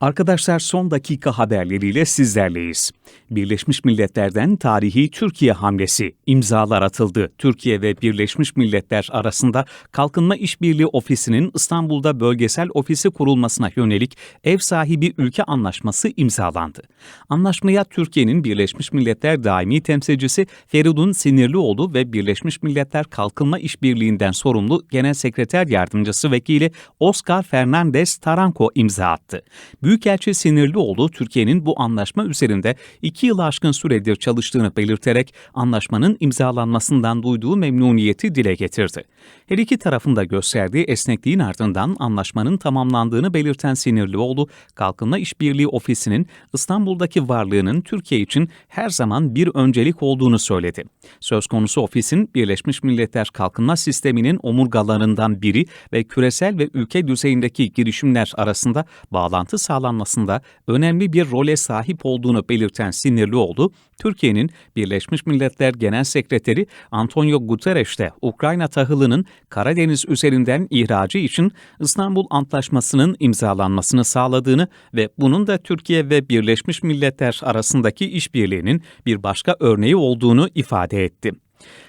Arkadaşlar son dakika haberleriyle sizlerleyiz. Birleşmiş Milletler'den tarihi Türkiye hamlesi imzalar atıldı. Türkiye ve Birleşmiş Milletler arasında Kalkınma İşbirliği Ofisi'nin İstanbul'da bölgesel ofisi kurulmasına yönelik ev sahibi ülke anlaşması imzalandı. Anlaşmaya Türkiye'nin Birleşmiş Milletler daimi temsilcisi Feridun Sinirlioğlu ve Birleşmiş Milletler Kalkınma İşbirliği'nden sorumlu Genel Sekreter Yardımcısı Vekili Oscar Fernandez Taranco imza attı. Büyükelçi Sinirlioğlu, Türkiye'nin bu anlaşma üzerinde iki yıl aşkın süredir çalıştığını belirterek anlaşmanın imzalanmasından duyduğu memnuniyeti dile getirdi. Her iki tarafında gösterdiği esnekliğin ardından anlaşmanın tamamlandığını belirten Sinirlioğlu, Kalkınma İşbirliği Ofisi'nin İstanbul'daki varlığının Türkiye için her zaman bir öncelik olduğunu söyledi. Söz konusu ofisin Birleşmiş Milletler Kalkınma Sistemi'nin omurgalarından biri ve küresel ve ülke düzeyindeki girişimler arasında bağlantı sağlanmasında önemli bir role sahip olduğunu belirten Sinirlioğlu, Türkiye'nin Birleşmiş Milletler Genel Sekreteri Antonio Guterres'te Ukrayna tahılının Karadeniz üzerinden ihracı için İstanbul Antlaşması'nın imzalanmasını sağladığını ve bunun da Türkiye ve Birleşmiş Milletler arasındaki işbirliğinin bir başka örneği olduğunu ifade etti.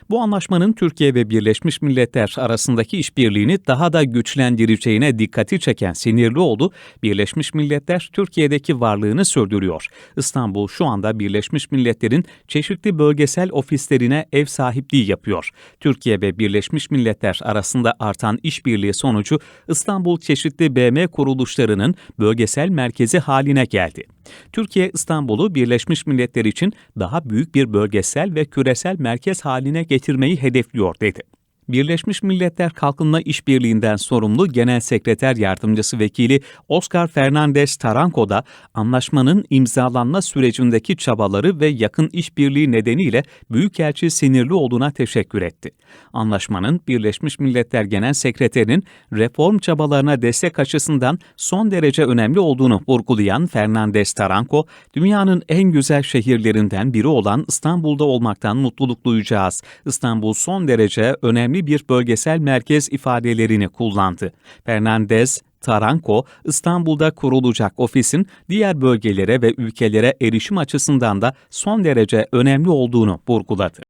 Bu anlaşmanın Türkiye ve Birleşmiş Milletler arasındaki işbirliğini daha da güçlendireceğine dikkati çeken Sinirlioğlu, Birleşmiş Milletler Türkiye'deki varlığını sürdürüyor. İstanbul şu anda Birleşmiş Milletler'in çeşitli bölgesel ofislerine ev sahipliği yapıyor. Türkiye ve Birleşmiş Milletler arasında artan işbirliği sonucu İstanbul çeşitli BM kuruluşlarının bölgesel merkezi haline geldi. Türkiye İstanbul'u Birleşmiş Milletler için daha büyük bir bölgesel ve küresel merkez haline getirmeyi hedefliyor dedi. Birleşmiş Milletler Kalkınma İşbirliği'nden sorumlu Genel Sekreter Yardımcısı Vekili Oscar Fernandez Taranco da anlaşmanın imzalanma sürecindeki çabaları ve yakın işbirliği nedeniyle Büyükelçi Sinirlioğlu'na teşekkür etti. Anlaşmanın Birleşmiş Milletler Genel Sekreterinin reform çabalarına destek açısından son derece önemli olduğunu vurgulayan Fernandez Taranco, dünyanın en güzel şehirlerinden biri olan İstanbul'da olmaktan mutluluk duyacağız. İstanbul son derece önemli bir bölgesel merkez ifadelerini kullandı. Fernandez, Taranco, İstanbul'da kurulacak ofisin diğer bölgelere ve ülkelere erişim açısından da son derece önemli olduğunu vurguladı.